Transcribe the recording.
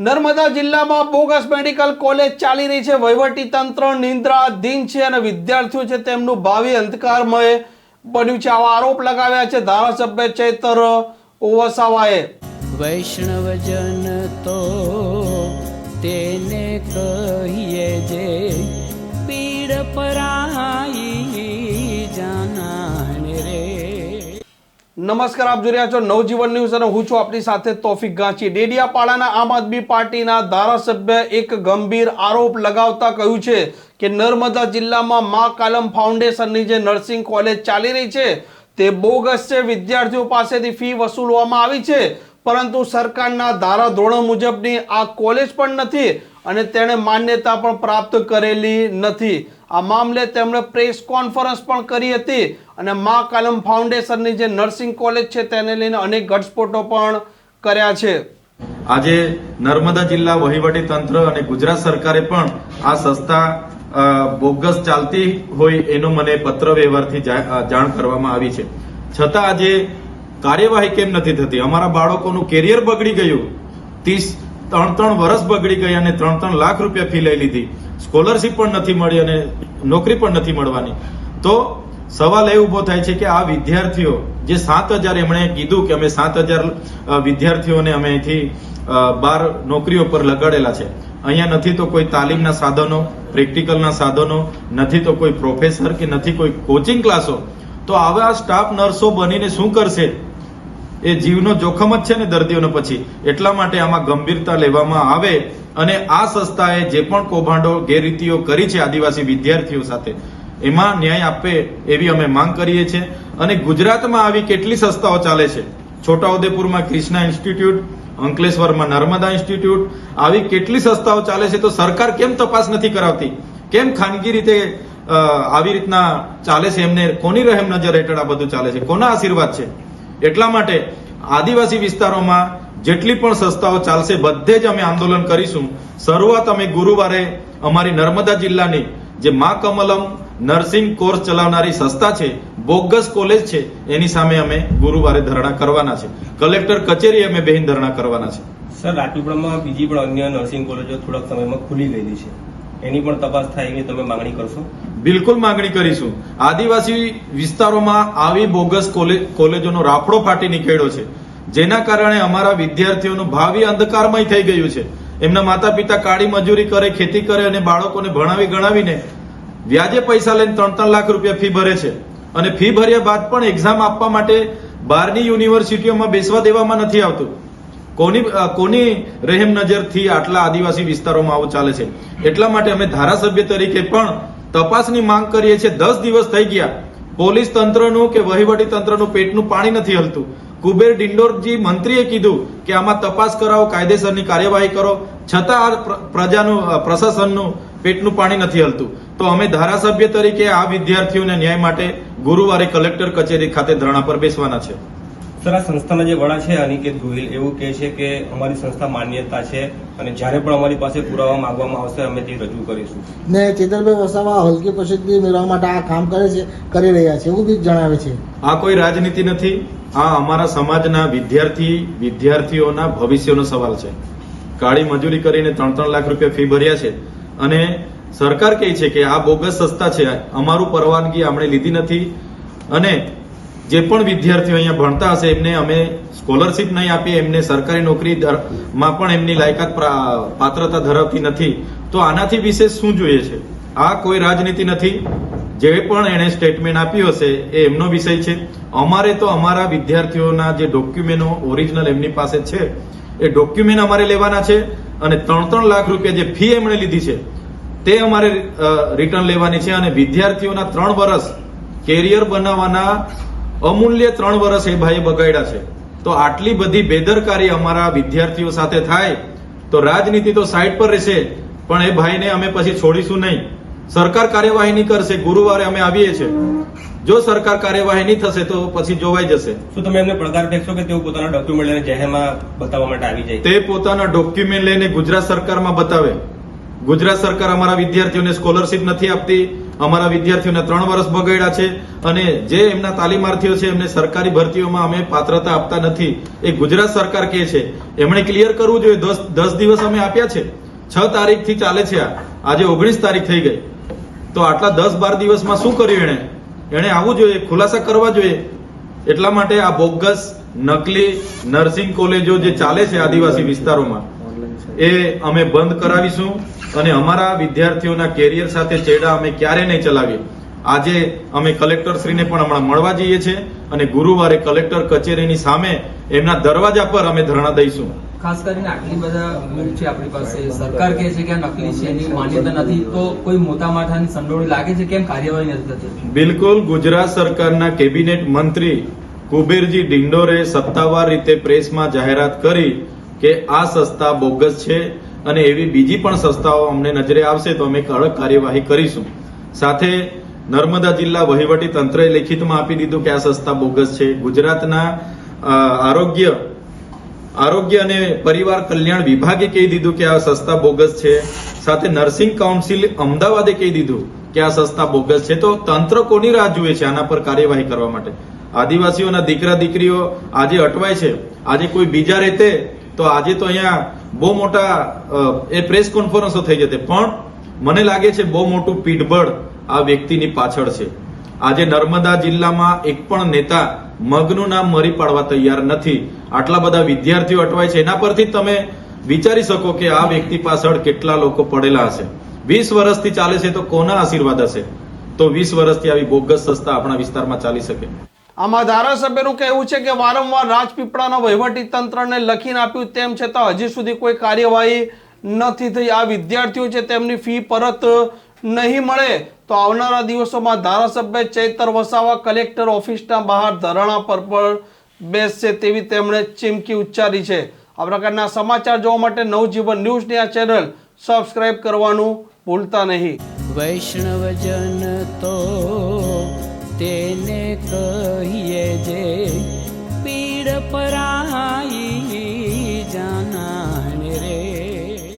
નર્મદા જિલ્લામાં bogus medical college ચાલી રહી છે. વહીવટી તંત્ર નિંદ્રાધીન છે અને વિદ્યાર્થીઓ છે તેમનું ભાવિ અંધકારમય બન્યું છે. આવા આરોપ લગાવ્યા છે ધારાસભ્ય ચૈતર વસાવાએ વૈષ્ણવજન તો તેને કહીએ જે પીડ પરાઈ નમસ્કાર, આપ જોઈ રહ્યા છો નવજીવન ન્યૂઝ અને હું છું આપની સાથે તોફિક ગાંચી. ડેડિયાપાડાના આમ આદમી પાર્ટીના ધારાસભ્ય એક ગંભીર આરોપ લગાવતા કહ્યું છે કે નર્મદા જિલ્લામાં મા કાલમ ફાઉન્ડેશનની જે નર્સિંગ કોલેજ ચાલી રહી છે, તે બોગસ છે. વિદ્યાર્થીઓ પાસેથી ફી વસૂલવામાં આવી છે, પરંતુ સરકારના ધારાધોરણ મુજબની આ કોલેજ પણ નથી. અને તેણે માન્યતા પણ પ્રાપ્ત કરેલી નથી. આ મામલે તેમણે પ્રેસ કોન્ફરન્સ પણ કરી હતી અને મા કાલમ ફાઉન્ડેશનની જે નર્સિંગ કોલેજ છે તેને લઈને અનેક ઘટસ્ફોટો પણ કર્યા છે. આજે નર્મદા જિલ્લા વહીવટી તંત્ર અને ગુજરાત સરકારે પણ આ સંસ્થા બોગસ ચાલતી હોય એનો મને પત્ર વ્યવહારથી જાણ કરવામાં આવી છે. છતાં આજે કાર્યવાહી કેમ નથી થતી? અમારા બાળકોનું કેરિયર બગડી ગયું. ત્રીસ ત્રણ ત્રણ વર્ષ બગડી ગયા અને ત્રણ ત્રણ લાખ રૂપિયા ફી લઈ લીધી. સ્કોલરશીપ પણ નથી મળી અને નોકરી પણ નથી મળવાની. તો સવાલ એ ઊભો થાય છે કે આ વિદ્યાર્થીઓ, જે સાત હજાર એમણે કીધું કે અમે સાત હજાર વિદ્યાર્થીઓને અમે અહીંથી બાર નોકરીઓ પર લગાડેલા છે. અહીંયા નથી તો કોઈ તાલીમના સાધનો, પ્રેક્ટિકલના સાધનો, નથી તો કોઈ પ્રોફેસર કે નથી કોઈ કોચિંગ ક્લાસો. તો આવા સ્ટાફ નર્સો બનીને શું કરશે? એ જીવનો જોખમ જ છે ને દર્દીઓને પછી. એટલા માટે આમાં ગંભીરતા લેવામાં આવે અને આ સંસ્થાએ જે પણ કૌભાંડો, ગેરરીતિઓ કરી છે આદિવાસી વિદ્યાર્થીઓ સાથે, એમાં ન્યાય આપે એવી અમે માંગ કરીએ છીએ. અને ગુજરાતમાં આવી કેટલી સંસ્થાઓ ચાલે છે? છોટાઉદેપુરમાં ક્રિષ્ના ઇન્સ્ટિટ્યૂટ, અંકલેશ્વરમાં નર્મદા ઇન્સ્ટિટ્યૂટ, આવી કેટલી સંસ્થાઓ ચાલે છે તો સરકાર કેમ તપાસ નથી કરાવતી? કેમ ખાનગી રીતે આવી રીતના ચાલે છે? એમને કોની રહેમ નજર હેઠળ આ બધું ચાલે છે? કોના આશીર્વાદ છે? એટલા માટે આદિવાસી વિસ્તારોમાં જેટલી પણ સંસ્થાઓ ચાલશે, બધે જ અમે આંદોલન કરીશું. શરૂઆત અમે ગુરુવારે અમારી નર્મદા જિલ્લાની જે મા કમલમ નર્સિંગ કોર્સ ચલાવનારી સંસ્થા છે, બોગસ કોલેજ છે, એની સામે અમે ગુરુવારે ધરણા કરવાના છે. કલેક્ટર કચેરી અમે બેહીન ધરણા કરવાના છે. સર, રાજપીપળામાં બીજી પણ અન્ય નર્સિંગ કોલેજો થોડાક સમયમાં ખુલી ગયેલી છે. એની પણ તપાસ થાય એવી તમે માંગણી કરશો? બિલકુલ માંગણી કરીશું. આદિવાસી વિસ્તારોમાં આવી બોગસ કોલે- કોલેજોનો રાફડો ફાટી નીકળ્યો છે. જેના કારણે અમારા વિદ્યાર્થીઓનું ભાવિ અંધકારમય થઈ ગયું છે. એમના માતા પિતા કાળી મજૂરી કરે, ખેતી કરે અને બાળકોને ભણાવી ગણાવીને વ્યાજે પૈસા લઈને ત્રણ ત્રણ લાખ રૂપિયા ફી ભરે છે. અને ફી ભર્યા બાદ પણ એક્ઝામ આપવા માટે બહારની યુનિવર્સિટીઓમાં બેસવા દેવામાં નથી આવતું. કોની કોની રહેમ નજરથી આટલા આદિવાસી વિસ્તારોમાં આવું ચાલે છે? એટલા માટે અમે ધારાસભ્ય તરીકે પણ તપાસની માંગ કરીએ છીએ, દસ દિવસ થઈ ગયા. પોલીસ તંત્રનું કે વહીવટી તંત્રનું પેટનું પાણી નથી હલતું. કુબેર ડિંડોરજી મંત્રીએ કીધું કે આમાં તપાસ કરાવો, કાયદેસરની કાર્યવાહી કરો. છતાં આ પ્ર- પ્રજાનું પ્રશાસનનું પેટનું પાણી નથી હલતું. તો અમે ધારાસભ્ય તરીકે આ વિદ્યાર્થીઓને ન્યાય માટે ગુરુવારે કલેક્ટર કચેરી ખાતે ધરણા પર બેસવાના છે. સર આ સંસ્થાના જે વડા છે અનિકેત ગોહિલ એવું કહે છે કે અમારી સંસ્થા માન્યતા છે અને જ્યારે પણ અમારી પાસે પુરાવા માંગવામાં આવશે અમે તે રજૂ કરીશું. ને ચેતરભાઈ વસાવા હલકી પ્રસિદ્ધિ મેળવવા માટે આ કામ કરે છે કરી રહ્યા છે એવું બી જણાવે છે? આ કોઈ રાજનીતિ નથી આ અમારા સમાજના વિદ્યાર્થી વિદ્યાર્થીઓના ભવિષ્યનો સવાલ છે. કાળી મજૂરી કરીને ત્રણ ત્રણ લાખ રૂપિયા ફી ભર્યા છે અને સરકાર કહે છે કે આ બોગસ સંસ્થા છે અમારું પરવાનગી આપણે લીધી નથી અને જે પણ વિદ્યાર્થીઓ અહીંયા ભણતા હશે, એમને અમે સ્કોલરશીપ નહીં આપીએ, એમને સરકારી નોકરી માં પણ એમની લાયકાત પાત્રતા ધરાવતી નથી. તો આનાથી વિશેષ શું જોઈએ છે? આ કોઈ રાજનીતિ નથી. જે પણ એણે સ્ટેટમેન્ટ આપ્યું હશે, એ એમનો વિષય છે. અમારે તો અમારા વિદ્યાર્થીઓના જે ડોક્યુમેન્ટો ઓરિજિનલ એમની પાસે છે, એ ડોક્યુમેન્ટ અમારે લેવાના છે અને ત્રણ ત્રણ લાખ રૂપિયા જે ફી એમણે લીધી છે, તે અમારે રિટર્ન લેવાની છે અને વિદ્યાર્થીઓના ત્રણ વર્ષ કેરિયર બનાવવાના અમૂલ્ય ત્રણ વર્ષ એ ભાઈએ બગાડ્યા છે. તો આટલી બધી બેદરકારી અમારા વિદ્યાર્થીઓ સાથે થાય તો રાજનીતિ તો સાઈડ પર રહેશે પણ એ ભાઈને અમે પછી છોડીશું નહીં. સરકાર કાર્યવાહી નહીં કરશે ગુરુવારે અમે આવીએ છીએ. જો સરકાર કાર્યવાહી નહીં થશે તો પછી જોવાઈ જશે. શું તમે એમને પડકાર ફેંકશો કે તેઓ પોતાના ડોક્યુમેન્ટ લઈને જાહેરમાં બતાવવા માટે આવી જાય? તે પોતાના ડોક્યુમેન્ટ લઈને ગુજરાત સરકારમાં બતાવે. ગુજરાત સરકાર અમારા વિદ્યાર્થીઓને સ્કોલરશીપ નથી આપતી. અમારા વિદ્યાર્થીઓને ત્રણ વર્ષ બગાડ્યા છે અને જે એમના તાલીમાર્થીઓ છે, એમને સરકારી ભરતીઓમાં અમે પાત્રતા આપતા નથી. એ ગુજરાત સરકાર કહે છે. એમણે ક્લિયર કરવું જોઈએ. દસ દસ દિવસ અમે આપ્યા છે. છ તારીખથી ચાલે છે આ. આજે ઓગણીસ તારીખ થઈ ગઈ. તો આટલા દસ બાર દિવસમાં શું કર્યું એણે? એણે આવવું જોઈએ, ખુલાસા કરવા જોઈએ. એટલા માટે આ બોગસ, નકલી નર્સિંગ કોલેજો જે ચાલે છે આદિવાસી વિસ્તારોમાં એ અમે બંધ કરાવીશું અને અમારા વિદ્યાર્થીઓના કેરિયર સાથે ચેડા અમે ક્યારે નહીં ચલાવીએ. આજે અમે કલેક્ટર શ્રીને પણ હમણાં મળવા જઈએ છીએ અને ગુરુવારે કલેક્ટર કચેરીની સામે એમના દરવાજા પર અમે ધરણા દઈશું. ખાસ કરીને આટલી બધા બુક છે આપણી પાસે. સરકાર કહે છે કે આ નકલી છે એની માન્યતા નથી. તો કોઈ મોટા માથાની સંડોવણી લાગે છે? કેમ કાર્યવાહી નથી થતી? બિલકુલ ગુજરાત સરકારના કેબિનેટ મંત્રી કુબેરજી ડિંડોરે સત્તાવાર રીતે પ્રેસમાં જાહેરાત કરી કે આ સંસ્થા બોગસ છે અને એવી બીજી પણ સંસ્થાઓ અમને નજરે આવશે તો અમે કડક કાર્યવાહી કરીશું. સાથે નર્મદા જિલ્લા વહીવટી તંત્રએ લેખિતમાં આપી દીધું કે આ સંસ્થા બોગસ છે. ગુજરાતના આરોગ્ય આરોગ્ય અને પરિવાર કલ્યાણ વિભાગે કહી દીધું કે આ સંસ્થા બોગસ છે. સાથે નર્સિંગ કાઉન્સિલ અમદાવાદે કહી દીધું કે આ સંસ્થા બોગસ છે. તો તંત્ર કોની રાહ જુએ છે આના પર કાર્યવાહી કરવા માટે? આદિવાસીઓના દીકરા દીકરીઓ આજે અટવાય છે. આજે કોઈ બીજા રહેતે તો આજે તો અહીંયા બહુ મોટા એ પ્રેસ કોન્ફરન્સો થઈ જતી. પણ મને લાગે છે બહુ મોટું પીઠબળ આ વ્યક્તિની પાછળ છે. આજે નર્મદા જિલ્લામાં એક પણ નેતા મગનું નામ મરી પાડવા તૈયાર નથી. આટલા બધા વિદ્યાર્થીઓ અટવાય છે. એના પરથી તમે વિચારી શકો કે આ વ્યક્તિ પાછળ કેટલા લોકો પડેલા હશે. વીસ વર્ષથી ચાલે છે તો કોના આશીર્વાદ હશે? તો વીસ વર્ષથી આવી બોગસ સંસ્થા આપણા વિસ્તારમાં ચાલી શકે. આમાં ધારાસભ્યનું કહેવું છે કે વારંવાર રાજપીપળાના વહીવટી તંત્રને લખીને આપ્યું તેમ છતાં હજી સુધી કોઈ કાર્યવાહી નથી થઈ. આ વિદ્યાર્થીઓ છે તેમની ફી પરત નહીં મળે તો આવનારા દિવસોમાં ધારાસભ્ય ચૈતર વસાવા કલેક્ટર ઓફિસના બહાર ધરણા પર પણ બેસશે તેવી તેમણે ચીમકી ઉચ્ચારી છે. આ પ્રકારના સમાચાર જોવા માટે નવજીવન ન્યૂઝની આ ચેનલ સબસ્ક્રાઇબ કરવાનું ભૂલતા નહીં. વૈષ્ણવજન તો તેને કહીએ જે